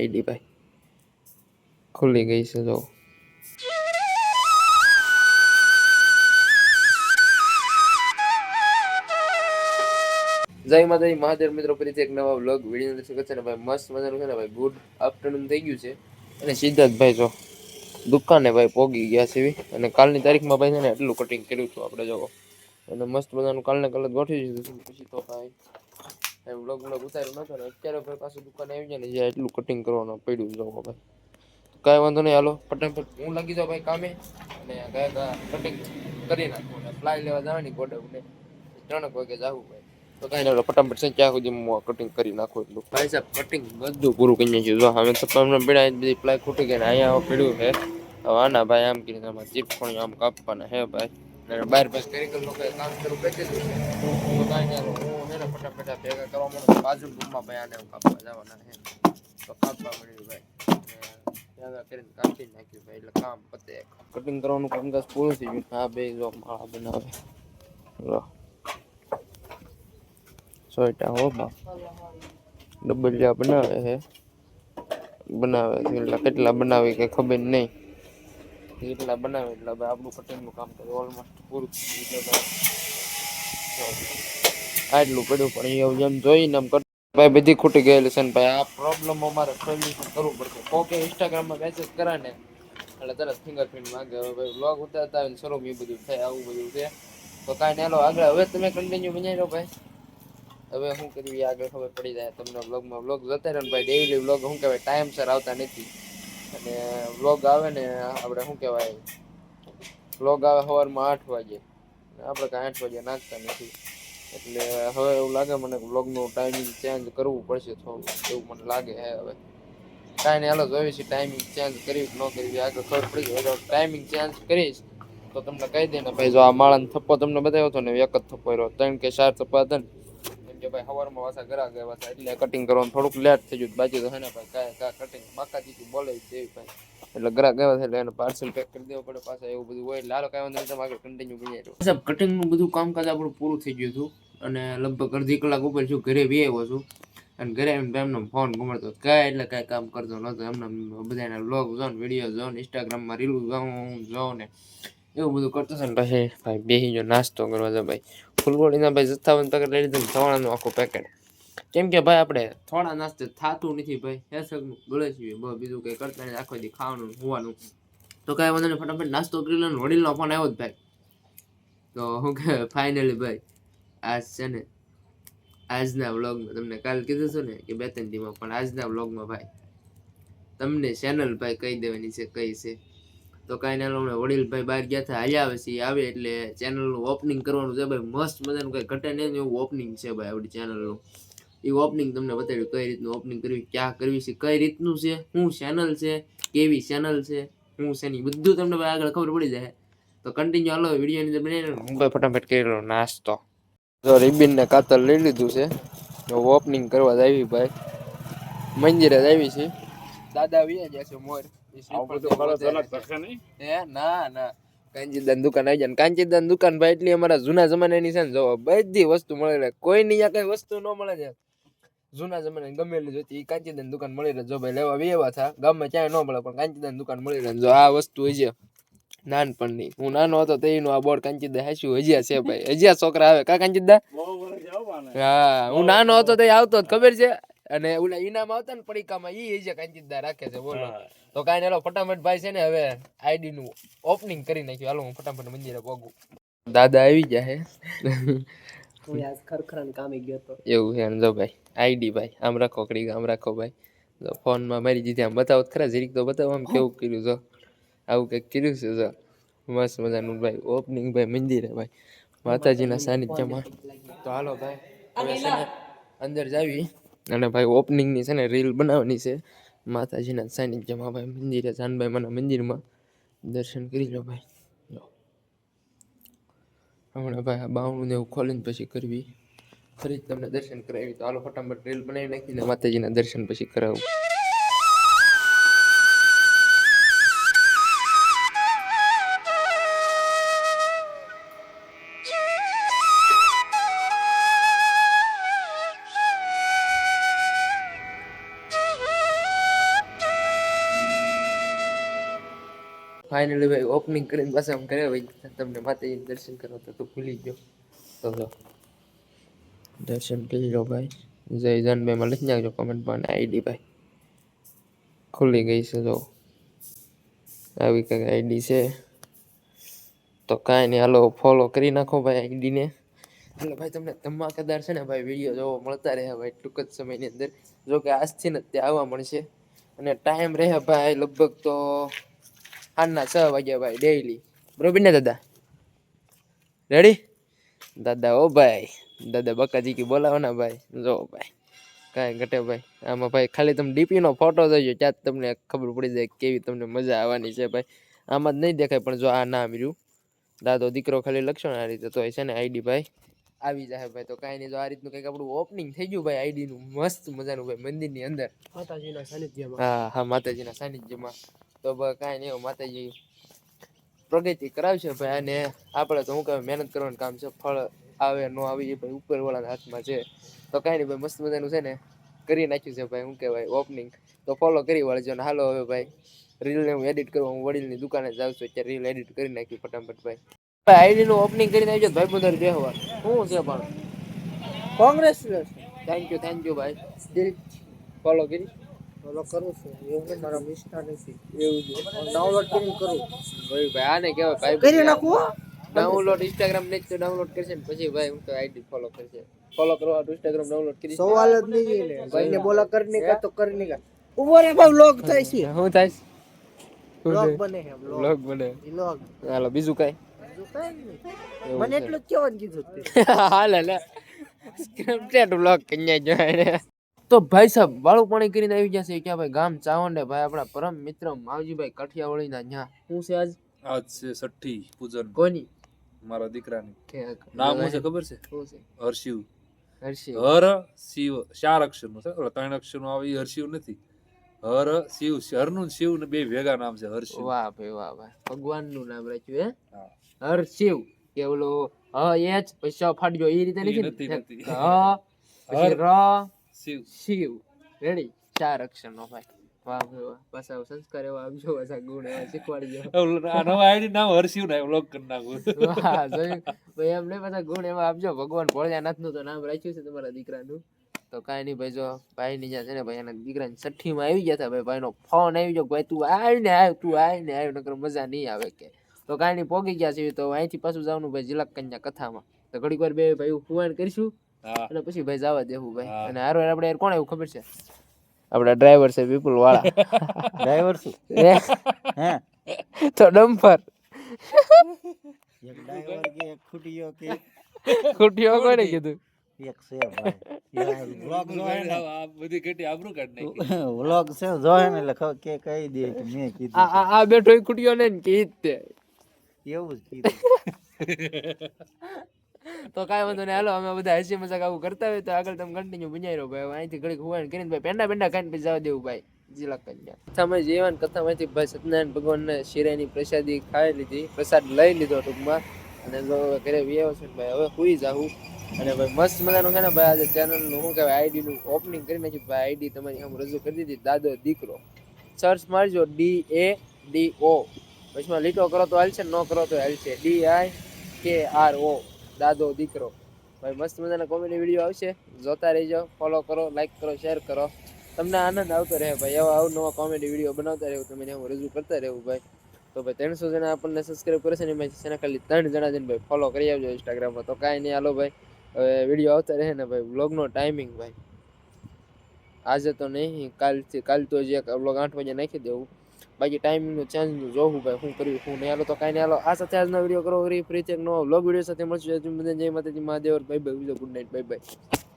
ID ખુલી ગઈ છે, જો. જય માતાજી, મહાદેવ મિત્રો, ફરીથી એક નવા વ્લોગ વીડિયો દર્શક છે ને ભાઈ મસ્ત મજાનું છે ને ભાઈ ગુડ આફ્ટરનૂન થઈ ગયું છે. અને સિદ્ધાર્થ ભાઈ જો, દુકાને ભાઈ પોગી ગયા છે અને કાલની તારીખમાં ભાઈ છે ને, એટલું કટિંગ કર્યું છું આપણે, જો. અને મસ્ત મજાનું કાલને કાલ જ ગોઠવી દીધું પછી તો ભાઈ એમ વ્લોગ વ્લોગ ઉતાર્યો નતો ને અત્યારે ભાઈ પાછું દુકાને આવી જાય ને જ્યાં એટલું કટિંગ કરવાનું પડ્યું જવો ભાઈ. કાંઈ વાંધો નહીં, હાલો, ફટાફટ. હું લાગી જાઉં ભાઈ કામે અને ગયા કટિંગ કરી નાખું અને ફ્લાય લેવા જવાની ગોડાઉને ત્રણેક વાગે જવું ભાઈ. તો કાંઈ નહીં ફટાફટ છે ત્યાં સુધી હું કટિંગ કરી નાખું એટલું. ભાઈ સાહેબ કટિંગ બધું પૂરું કરી નાખ્યું. જો, હવે સપ્તાહ પીડા બધી પ્લાય ખૂટી ગઈ ને અહીંયા પડ્યું છે. હવે આના ભાઈ આમ કરીને આમાં ચીપ પણ આમ કાપવાના હે ભાઈ. બહાર બસ કરી લોકો કામ શરૂ કરી દીધું છે. કાંઈ નહીં હું ફટાફટા ભેગા કરવા માંડું બાજુ રૂમમાં ભાઈ આને કાપવા જવાના છે. તો કાપવા મળ્યું ભાઈ. ભેગા કરીને કાપી નાખ્યું ભાઈ, એટલે કામ પતે કટિંગ કરવાનું કામકાજ પૂરું થઈ ગયું. હા બે જો માળા બનાવે. જો સોયટા હો ડબલિયા બનાવે છે. બનાવે કેટલા બનાવે કે ખબર નહીં. એટલા બનાવે એટલે આપણું કટિંગનું કામ તો ઓલમોસ્ટ પૂરું થઈ આટલું પડ્યું પણ એ જેમ જોઈને આમ કટ ભાઈ બધી ખૂટી ગયેલી છે ને ભાઈ આ પ્રોબ્લેમ અમારે સોલ્યુશન કરવું પડશે. કોકે ઇન્સ્ટાગ્રામમાં મેસેજ કરે ને, એટલે તરત ફિંગરપ્રિન્ટ માંગે. હવે ભાઈ બ્લોગ ઉતારતા હોય શરૂ એ બધું થાય, આવું બધું છે. તો કાંઈ નહીં હાલો આગળ. હવે તમે કન્ટિન્યુ બનાવી લો ભાઈ. હવે શું કર્યું આગળ ખબર પડી જાય. તમને બ્લોગમાં બ્લોગ જતા રહે ભાઈ. ડેઈલી વ્લોગ શું કહેવાય? ટાઈમસર આવતા નથી. અને વ્લોગ આવે ને, આપણે શું કહેવાય વ્લોગ આવે સવારમાં આઠ વાગે. આપણે કાંઈ આઠ વાગે નાખતા નથી. એટલે હવે એવું લાગે મને વ્લોગનું ટાઈમિંગ ચેન્જ કરવું પડશે થોડું. એવું મને લાગે હે હવે. કાંઈ નહીં, હાલો જોઈએ છે ટાઈમિંગ ચેન્જ કરવી કે ન કરવી આગળ ખબર પડી જાય ટાઈમિંગ ચેન્જ કરીશ. તો તમને કહી દે ને ભાઈ, જો આ માળાનો થપ્પો તમને બતાવ્યો હતો ને, એક જ થપ્પો રહ્યો ત્રણ કે ચાર થપ્પા હતા ને. ભાઈ સવારમાં વાસા ઘરા ગયા વાસા એટલે કટિંગ કરવાનું થોડુંક લેટ થઈ ગયું. બાકી તો હે ને ભાઈ, કાંઈ કાંઈ કટિંગ બાકા દીધી બોલે દેવી ભાઈ. એટલે ઘરા ગયા છે, એટલે પાર્સલ પેક કરી દેવું પડે પાછા, એવું બધું હોય. લાલો કાંઈ વાંધો તમે આગળ કન્ટિન્યુ બની જાય સાહેબ કટિંગનું બધું કામકાજ આપણું પૂરું થઈ ગયું હતું. અને લગભગ અડધી કલાક ઉપર છું ઘરે બી આવ્યો છું. અને ઘરે આવીને એમનો ફોન ઘુમડતો કાંઈ એટલે કાંઈ કામ કરતો નહોતો. એમને બધાના બ્લોગ જો ને વીડિયો જો ને ઇન્સ્ટાગ્રામમાં રીલ જોઉં ને એવું બધું કરતો હતો. ને પછી ભાઈ બેસી જો નાસ્તો કરવા જો ભાઈ. ફૂલગોળીના ભાઈ સત્તાવન પેકેટ લઈ લીધું સવાણાનું આખું પેકેટ કેમ કે ભાઈ આપણે થોડા નાસ્તે થાતું નથી ભાઈ. હેસકનું ગળે છીએ બીજું કંઈ કરતા નહીં. આખો દી ખાવાનું, હોવાનું. તો કાંઈ વાંધો નહીં. ફટાફટ નાસ્તો કરી લો વડીલનો ફોન આવ્યો જ ભાઈ. તો હું કે ફાઇનલી ભાઈ, આજ છે ને, આજના વ્લોગમાં તમને કાલ કીધું હતું ને કે બે ત્રણ દીમાં પણ આજના વ્લોગમાં ભાઈ, તમને ચેનલ ભાઈ કહી દેવાની છે, કઈ છે. તો કાંઈ ના હમણાં વડીલભાઈ બહાર ગયા હતા હાલ્યા આવે છે, આવે એટલે ચેનલનું ઓપનિંગ કરવાનું છે ભાઈ. મસ્ત મજાનું કંઈ ઘટે નહીં એવું ઓપનિંગ છે ભાઈ આપણી ચેનલનું એ ઓપનિંગ તમને બતાવ્યું કઈ રીતનું ઓપનિંગ કરવી, ક્યાં કરવી છે, કઈ રીતનું છે, શું ચેનલ છે, કેવી ચેનલ છે, શું નહીં બધું તમને ભાઈ આગળ ખબર પડી જાય. તો કન્ટિન્યુ હાલો વિડીયોની અંદર બનાવીને હું ભાઈ ફટાફટ કરેલો નાસ્તો. તો રિબિનને કાતર લઈ લીધું છે. તો ઓપનિંગ કરવા જ આવી ભાઈ. મંદિરે જ આવી છે. દાદા આવી ગયા છે મોર. ના ના કાંચીદાન દુકાન આવી જાય કાંચીદાન દુકાન ભાઈ એટલી અમારા જૂના જમાનાની છે ને જો બધી વસ્તુ મળે રહે કોઈ ની કઈ વસ્તુ ન મળે છે જૂના જમાનાની ગમે એટલી જોતી ઈ કાંચીદાન દુકાન મળી રહે જો ભાઈ લેવા એવા થા ગામમાં ક્યાંય ન મળે પણ કાંચીદાન દુકાન મળી રહે જો આ વસ્તુ હજી નાનપણની હું નાનો હતો તે એનું આ બોર્ડ કાંચીદા હાસ્યું હજી છે ભાઈ હજી છોકરા આવે કા કાંચીદા હા હું નાનો હતો તે આવતો જ ખબર છે અને ઓલા ઇનામ આવતા ને પડીકામાં ઈ હજી કાંચીદા રાખે છે બોલો. તો કાંઈ નહીં ફટાફટ ભાઈ છે ને હવે આઈડી નું ઓપનિંગ કરી નાખ્યું. હાલો હું ફટાફટ મંદિરે પોગું દાદા આવી ગયા હે. હું આજ ખરખરાને કામે ગયો તો. એવું છે જો ભાઈ આઈડી ભાઈ આમ રાખો કડી આમ રાખો ભાઈ. જો ફોનમાં મારી દીધી આમ બતાવો તો ખરા જરીક તો બતાવો આમ કેવું કર્યું જો. આવું કંઈક કર્યું છે જો. મસ્ત મજાનું ભાઈ ઓપનિંગ ભાઈ મંદિરે ભાઈ. માતાજીના સાનિધ્યમાં. તો હાલો ભાઈ હવે અંદર જાવી. અને ભાઈ ઓપનિંગની છે ને રીલ બનાવવાની છે. માતાજીના સાનિધ્યમાં ભાઈ મંદિરે, જાનભાઈ માના મંદિરમાં દર્શન કરી લો ભાઈ. હમણાં ભાઈ આ બાવણું ને એવું ખોલીને પછી કરવી. ફરી તમને દર્શન કરાવી. તો આલો ફટાફટ રીલ બનાવી નાખીને માતાજીના દર્શન પછી કરાવું. ફાઇનલી ભાઈ ઓપનિંગ કરીને પાછા આમ ઘરે ભાઈ તમને માતાજી દર્શન કરો તો તું ભૂલી ગયો. તો દર્શન કરી લો ભાઈ. જય જાનભાઈમાં લખી નાખજો કમેન્ટમાં આઈડી ભાઈ. ખુલી ગઈ છે જો. આવી કંઈક આઈડી છે. તો કાંઈ નહીં, હાલો ફોલો કરી નાખો ભાઈ આઈડીને એટલે ભાઈ, તમને ધમાકેદાર છે ને ભાઈ વીડિયો જોવા મળતા રહે ભાઈ, ટૂંક જ સમયની અંદર. જો કે આજથી ને તે આવવા મળશે. અને ટાઈમ રહે ભાઈ, લગભગ તો સાંજના છ વાગ્યા ભાઈ ડેઈલી બરોબર ને દાદા રેડી દાદા ઓ ભાઈ દાદા બકાજી કી બોલાવો ને ભાઈ જો ભાઈ કાંઈ ઘટે ભાઈ આમાં ભાઈ ખાલી તમે ડીપીનો ફોટો જોઈજો ત્યાં તમને ખબર પડી જાય કેવી તમને મજા આવવાની છે ભાઈ આમાં જ નહીં દેખાય પણ જો આ નામ રહ્યું દાદો દીકરો ખાલી લખશો ને આ રીતે તો છે ને આઈડી ભાઈ આવી જાય ભાઈ તો કાંઈ નહીં જો આ રીતનું કંઈક આપણું ઓપનિંગ થઈ ગયું ભાઈ આઈડીનું મસ્ત મજાનું ભાઈ મંદિરની અંદર માતાજીના સાનિધ્યમાં હા હા માતાજીના સાનિધ્યમાં તો કઈ નહીં માતાજી પ્રગતિ કરાવશે ભાઈ અને આપણે તો હું કહે મહેનત કરવાનું કામ છે ફળ આવે ન આવી એ ભાઈ ઉપરવાળાના હાથમાં છે. તો કાંઈ નહીં ભાઈ મસ્ત મજાનું છે ને કરી નાખ્યું છે ભાઈ હું કહેવાય ઓપનિંગ તો ફોલો કરી વળજો ને હાલો હવે ભાઈ રીલને હું એડિટ કરવા હું વડીલની દુકાને જાઉં છું અત્યારે રીલ એડિટ કરી નાખ્યું ફટાફટ ભાઈ. ભાઈ આઈડીનું ઓપનિંગ કરીને આવજો ભાઈ બધા બેહવા શું છે પણ? Congress thank you thank you ભાઈ. ફોલો કરી. ફોલો કરું છું. એવું મારા નિષ્ઠા નથી. એવું છે. ડાઉનલોડ કરીને કરું. ભાઈ ભાઈ આને કહેવાય ભાઈ કરી નાખું હો. ડાઉનલોડ ઇન્સ્ટાગ્રામ ને તો ડાઉનલોડ કરશે ને પછી ભાઈ હું તો આઈડી ફોલો કરશે. ફોલો કરવા ઇન્સ્ટાગ્રામ ડાઉનલોડ કરી સવાલ જ નહીં ને ભાઈને બોલા કરી નહીં તો કરી નહીં ઊભો રે ભાઈ લોગ થાય છે. હું થાય? લોગ બને છે લોગ વ્લોગ બને. લોગ હાલો બીજું કઈ? બીજું કાંઈ નહીં. એવું મને છે. એટલું જ કહેવાનું કીધું તે. હાલ હાલે સ્ક્રિપ્ટેડ વ્લોગ કન્યા જોઈને તો ભાઈ સાહેબ વાળું પાણી કરીને આવી ગયા છે. કે ભાઈ ગામ ચાવંડે ભાઈ આપણા પરમ મિત્ર માવજીભાઈ કાઠિયાવાડીના ન્યા. શું છે આજ? આજ છે છઠ્ઠી પૂજન. કોની? મારા દીકરાની. નામ શું છે ખબર છે? શું છે? હર્ષિવ હર્ષિ હર શિવ ચાર અક્ષરનું છે. ત્રણ અક્ષરનું આવે હર્ષિવ નથી. હર શિવ હરનું ને શિવ ને બે ભેગા નામ છે હર્ષિવ વાહ ભાઈ વાહ ભાઈ ભગવાનનું નામ રાખ્યું હે? હર શિવ કે ઓલો હ એચ પછી ફાટજો એ રીતે નથી નથી, હ પછી ર શિવ. શિવ. રેડી ચાર અક્ષર નો ભાઈ. વાહ ભાઈ વાહ. પાછા સંસ્કાર એવા આપજો પાછા ગુણ એવા શીખવાડી આ નવા આઈડી નામ હર્ષિવ ના વ્લોગ કરી નાખું. વાહ જોયું. ભાઈ એમને પાછા ગુણ એવા આપજો. ભગવાન ભોળિયાનાથનું તો નામ રાખ્યું છે તમારા દીકરાનું. તો કાંઈ નહીં ભાઈ જો ભાઈ ની જ્યાં છે ને ભાઈ એના દીકરાની છઠ્ઠી માં આવી ગયા હતા ભાઈ ભાઈનો ફોન આવી ગયો ભાઈ તું આવીને આવ તું આવીને આવ. નકર મજા નહીં આવે કે. તો કાંઈ નહીં પોગી ગયા છે તો અહીંથી પાછું જવાનું ભાઈ જિલ્લા કન્યા કથામાં. તો ઘડીક વાર બે ભાઈ ફુવાન કરીશું. અને પછી ભાઈ જવા દેવું ભાઈ. અને હારો આપણે યાર કોણ એવું ખબર છે? આપડા ડ્રાઈવર છે વિપુલ વાળા ડ્રાઈવર શું હે? તો ડમ્પર. એક ડ્રાઈવર કે એક ખૂટીયો કે ખૂટીયો કોને કીધું? એક છે ભાઈ. વ્લોગ જોહે આ બધી કેટલી આબરૂ કાઢ નાખી. વ્લોગ છે જોહે ને એટલે કે કહી દે કે મેં આ કીધું આ આ બેઠો એ ને કે ઈ જ તે. એવું જ કીધું. તો કાંઈ વાંધો નહીં. હાલો, અમે બધા હસી મજાક આવું કરતા હોય તો આગળ તમે કન્ટિન્યુ બન્યાઈ રહો ભાઈ. અહીંથી ઘડીક હુવાન કરીને ભાઈ પેંડા પેંડા ખાઈને પછી જવા દેવું ભાઈ. જિલ્લા કન્યા કથામાં જીવન કથામાંથી ભાઈ સત્યનારાયણ ભગવાનને શિરાની પ્રસાદી ખાઈ લીધી, પ્રસાદ લઈ લીધો ટૂંકમાં. અને ઘરે વ્યવ છે ભાઈ, હવે સુઈ જાઉં અને ભાઈ મસ્ત મજાનું છે ને ભાઈ, આજે ચેનલનું શું કહેવાય આઈડીનું ઓપનિંગ કરી નાખ્યું. ભાઈ આઈડી તમારી આમ રજૂ કરી દીધી, દાદો, દીકરો. સર્ચ મારજો ડી એ ડી ઓ પછીમાં લીટો કરો તો હાલશે, ન કરો તો હાલશે. ડી આઈ કે આર ઓ દાદો, દીકરો. ભાઈ, મસ્ત મજાના કોમેડી વીડિયો આવશે. જોતા રહેજો ફોલો કરો લાઈક કરો શેર કરો. તમને આનંદ આવતો રહે ભાઈ. એવા અવનવા કોમેડી વીડિયો બનાવતા રહેવું તમે હું રજૂ કરતા રહેવું ભાઈ. તો ભાઈ, ત્રણસો જણા આપણને સબસ્ક્રાઈબ કરે ને, એમાં છે ખાલી ત્રણ જણા જઈને ભાઈ ફોલો કરી આવજો ઇન્સ્ટાગ્રામમાં તો કાંઈ નહીં, હાલો ભાઈ. હવે વીડિયો આવતા રહે ને ભાઈ વ્લોગનો ટાઈમિંગ ભાઈ. આજે તો નહીં, કાલથી, કાલ તો જે વ્લોગ આઠ વાગે નાખી દેવું. બાકી ટાઈમનું ચેન્જનું જોવું ભાઈ, શું કર્યું શું નહીં. હાલો તો કાંઈ નહીં. હાલો, આ સાથે આજનો વીડિયો કરો ફરી ચેક નવો વ્લોગ વીડિયો સાથે મળશું. જય માતાજી, મહાદેવ બાય ભાઈ ગુડ નાઇટ બાય બાય